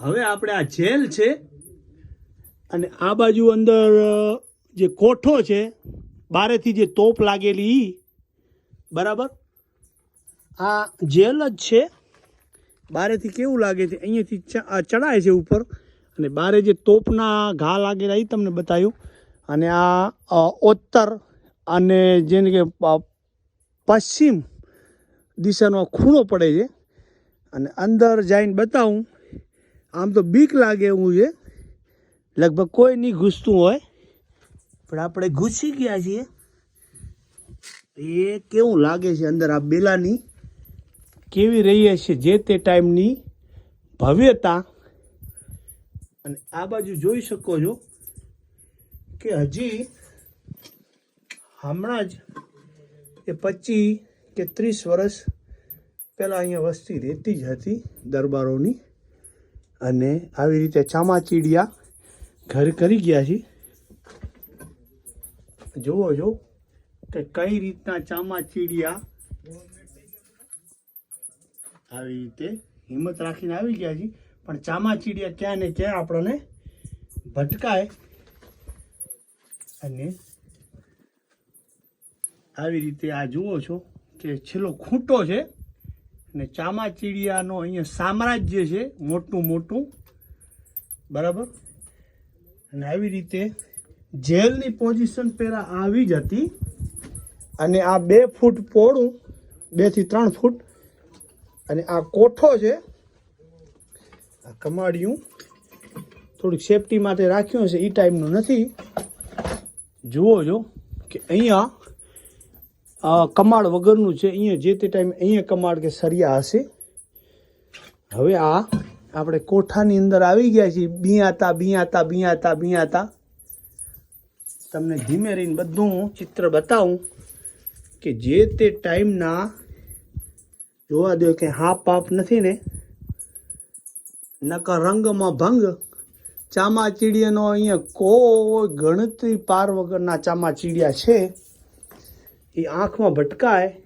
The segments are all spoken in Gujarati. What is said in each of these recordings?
હવે આપણે આ જેલ છે અને આ બાજુ અંદર જે કોઠો છે, બારેથી જે તોપ લાગેલી બરાબર? આ જેલ જ છે. બારેથી કેવું લાગે છે? અહીંયાથી ચડાય છે ઉપર. અને બારે જે તોપના ઘા લાગેલા એ તમને બતાવ્યું અને આ ઉત્તર અને જેને કે પશ્ચિમ દિશાનો ખૂણો પડે છે. અને અંદર જઈને બતાવું. આમ તો બીક લાગે એવું છે. લગભગ કોઈ નહીં ઘૂસતું હોય. પણ આપણે ઘૂસી ગયા છીએ. એ કેવું લાગે છે અંદર આ બેલાની? કેવી રહી હશે જે તે ટાઈમની ભવ્યતા? અને આ બાજુ જોઈ શકો છો કે હજી હમણાં જ એ પચીસ કે ત્રીસ વર્ષ પહેલાં અહીંયા વસ્તી રહેતી જ હતી દરબારોની. અને આવી રીતે ચામાચીડિયા ઘર કરી ગયા છે. જુઓ છો કે કઈ રીતના ચામાચીડિયા આવી રીતે હિંમત રાખીને આવી ગયા છે. પણ ચામાચીડિયા ક્યાં ને ક્યાં આપણને ભટકાય અને આવી રીતે આ જુઓ છો કે છેલ્લો ખૂંટો છે. અને ચામાચીડિયાનો અહીંયા સામ્રાજ્ય છે, મોટું મોટું. બરાબર? અને આવી રીતે જેલની પોઝિશન પહેલાં આવી જ હતી. અને આ બે ફૂટ પોળું બેથી ત્રણ ફૂટ, અને આ કોઠો છે, આ કમાડિયું. થોડીક સેફટી માટે રાખ્યું છે એ ટાઈમનું નથી. જુઓ છો કે અહીંયા કમાડ વગરનું છે, અહીંયા જે તે ટાઈમે અહીંયા કમાડ કે સરિયા હશે. હવે આ આપણે કોઠાની અંદર આવી ગયા છીએ. બિયાતા બિયાતા બિયાતા બિયાતા. તમને ધીમે રહીને બધું ચિત્ર બતાવું કે જે તે ટાઈમના જોવા દો કે હા પાપ નથી ને. નકર રંગમાં ભંગ. ચામાચીડિયાનો અહીંયા કોઈ ગણતરી પાર વગરના ચામાચીડિયા છે. એ આંખમાં ભટકાય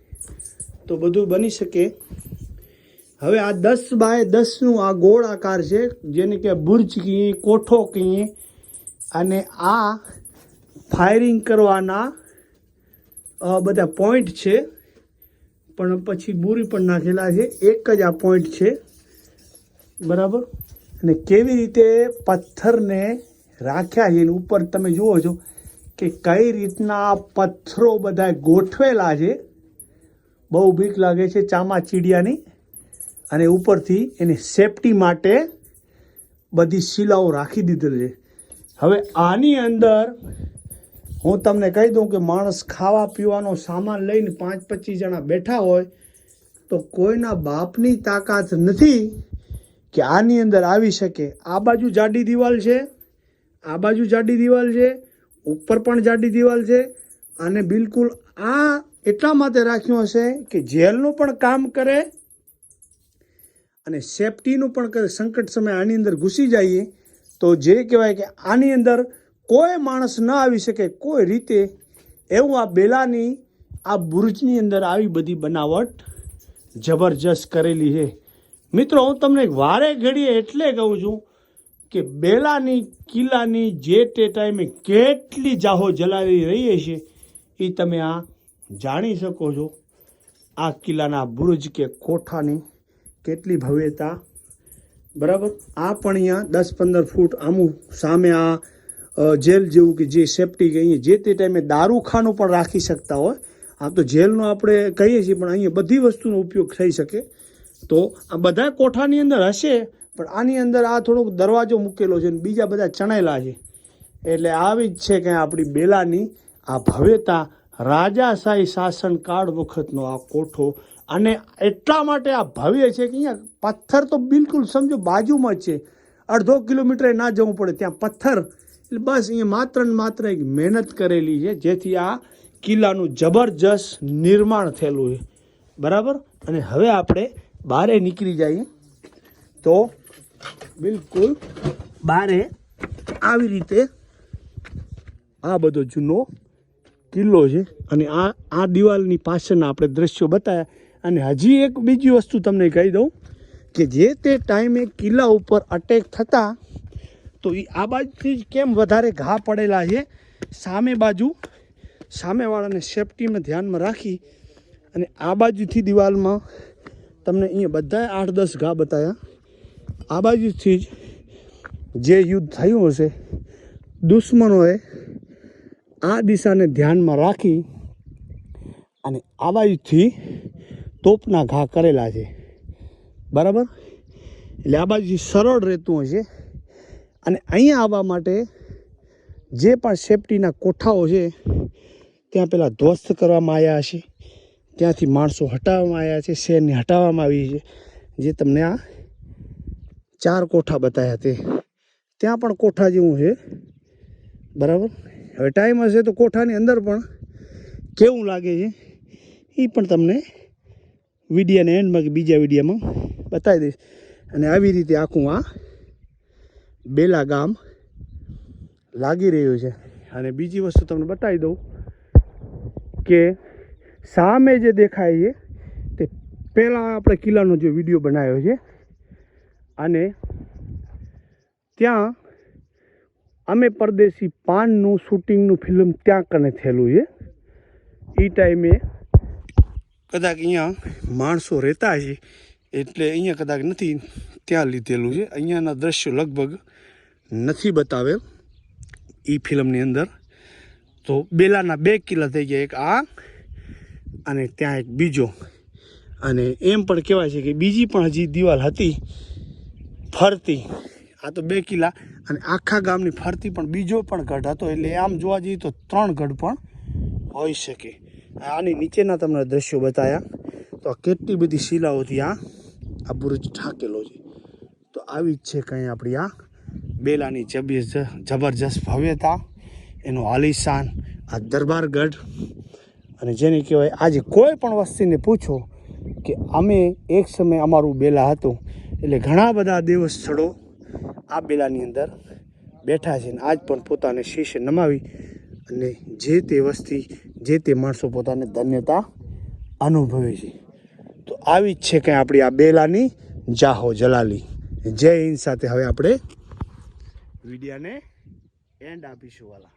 તો બધું બની શકે. હવે આ દસ બાય દસનું આ ગોળ આકાર છે, જેને કે બુર્જ કહીએ, કોઠો કહીએ, અને આ ફાયરિંગ કરવાના બધા પોઈન્ટ છે. પણ પછી બુરી પણ નાખેલા છે. એક જ આ પોઈન્ટ છે. બરાબર? અને કેવી રીતે પથ્થરને રાખ્યા છે ઉપર તમે જુઓ છો. કે કઈ રીતના પથ્થરો બધા ગોઠવેલા છે? બહુ બીક લાગે છે ચામા ચીડિયાની. અને ઉપરથી એની સેફટી માટે બધી શિલાઓ રાખી દીધેલી છે. હવે આની અંદર હું તમને કહી દઉં કે માણસ ખાવા પીવાનો સામાન લઈને પાંચ પચીસ જણા બેઠા હોય તો કોઈના બાપની તાકાત નથી કે આની અંદર આવી શકે. આ બાજુ જાડી દિવાલ છે, આ બાજુ જાડી દિવાલ છે ઉપર પણ જાડી દિવાલ છે અને બિલકુલ આ એટલા માટે રાખ્યું હશે કે જેલનું પણ કામ કરે અને સેફટીનું પણ કરે. સંકટ સમય આની અંદર ઘૂસી જઈએ તો જે કહેવાય કે આની અંદર કોઈ માણસ ન આવી શકે કોઈ રીતે. એવું આ બેલાની, આ બુર્જની અંદર આવી બધી બનાવટ જબરજસ્ત કરેલી છે. મિત્રો, હું તમને વારે ઘડીએ એટલે કહું છું કે બેલાની, કિલ્લાની જે તે ટાઈમે કેટલી જાહો જલાવી રહીએ છે એ તમે આ જાણી શકો છો. આ કિલ્લાના બુર્જ કે કોઠાની કેટલી ભવ્યતા. બરાબર? આ પણ અહીંયા દસ પંદર ફૂટ આમું સામે આ જેલ જેવું કે જે સેફટી અહીંયા જે તે ટાઈમે દારૂખાનું પણ રાખી શકતા હોય. આ તો જેલનો આપણે કહીએ છીએ, પણ અહીંયા બધી વસ્તુનો ઉપયોગ થઈ શકે. તો આ બધા કોઠાની અંદર હશે પણ આની અંદર આ થોડોક દરવાજો મૂકેલો છે બીજા બધા ચણેલા છે. એટલે આવી જ છે કે આપણી બેલાની આ ભવ્યતા રાજાશાહી શાસન કાળ વખતનો આ કોઠો અને એટલા માટે આ ભવ્ય છે કે અહીંયા પથ્થર તો બિલકુલ સમજો બાજુમાં જ છે. અડધો કિલોમીટરે ના જવું પડે ત્યાં પથ્થર. એટલે બસ અહીંયા માત્ર ને માત્ર એક મહેનત કરેલી છે, જેથી આ કિલ્લાનું જબરજસ્ત નિર્માણ થયેલું છે. બરાબર? અને હવે આપણે બારે નીકળી જઈએ. તો બિલકુલ. બારે આવી રીતે આ બધો જૂનો કિલ્લો છે અને આ આ દિવાલની પાછળના આપણે દ્રશ્યો બતાવ્યા અને હજી એક બીજી વસ્તુ તમને કહી દઉં કે જે તે ટાઈમે કિલ્લા ઉપર અટેક થતા, તો એ આ બાજુથી જ કેમ વધારે ઘા પડેલા છે? સામે બાજુ, સામેવાળાને સેફટીમાં ધ્યાનમાં રાખી અને આ બાજુથી દિવાલમાં તમને અહીંયા બધાએ આઠ દસ ઘા બતાવ્યા આ બાજુથી જ જે યુદ્ધ થયું હશે, દુશ્મનોએ આ દિશાને ધ્યાનમાં રાખી અને આ બાજુથી તોપના ઘા કરેલા છે. બરાબર? એટલે આ બાજુથી સરળ રહેતું હશે અને અહીંયા આવવા માટે જે પણ સેફટીના કોઠાઓ છે, ત્યાં પહેલાં ધ્વસ્ત કરવામાં આવ્યા હશે. ત્યાંથી માણસો હટાવવામાં આવ્યા છે શેરને હટાવવામાં આવી છે. જે તમને આ ચાર કોઠા બતાવ્યા તે. ત્યાં પણ કોઠા જેવું છે. બરાબર? હવે ટાઈમ હશે તો કોઠાની અંદર પણ કેવું લાગે છે એ પણ તમને વિડીયાને એન્ડમાં કે બીજા વિડીયામાં બતાવી દઈશ. અને આવી રીતે આખું આ બેલા ગામ લાગી રહ્યું છે. અને બીજી વસ્તુ તમને બતાવી દઉં કે સામે જે દેખાય છે તે પહેલાં આપણે કિલ્લાનો જે વીડિયો બનાવ્યો છે અને ત્યાં અમે પરદેશી પાનનું શૂટિંગનું ફિલ્મ ત્યાં કને થયેલું છે. એ ટાઈમે કદાચ અહીંયા માણસો રહેતા છે એટલે અહીંયા કદાચ નથી ત્યાં લીધેલું છે. અહીંયાના દ્રશ્યો લગભગ નથી બતાવેલ એ ફિલ્મની અંદર. તો બેલાના બે કિલ્લા થઈ ગયા, એક આ અને ત્યાં એક બીજો. અને એમ પણ કહેવાય છે કે બીજી પણ હજી દિવાલ હતી. ફરતી. આ તો બે કિલ્લા અને આખા ગામની ફરતી પણ બીજો પણ ગઢ હતો. એટલે આમ જોવા જઈએ તો ત્રણ ગઢ પણ હોઈ શકે. આની નીચેના તમને દ્રશ્યો બતાવ્યા તો આ કેટલી બધી શિલાઓથી આ. આ બુરુજ ઠાકેલો છે. તો આવી જ છે કંઈ આપણી આ બેલાની જબરજસ્ત જબરજસ્ત ભવ્યતા, એનો આલિશાન, આ દરબારગઢ અને જેને કહેવાય આજે કોઈ પણ વસ્તીને પૂછો કે અમે એક સમય અમારું બેલા હતું. એટલે ઘણા બધા દેવ સ્થળો આ બેલાની અંદર બેઠા છે અને આજ પણ પોતાને શીશ નમાવી અને જે તે વસ્તી, જે તે માણસો પોતાને ધન્યતા અનુભવે છે. તો આવી જ છે કંઈ આપણી આ બેલાની જાહો જલાલી. જય હિન્દ સાથે હવે આપણે વિડીયાને એન્ડ આપીશું વાલા.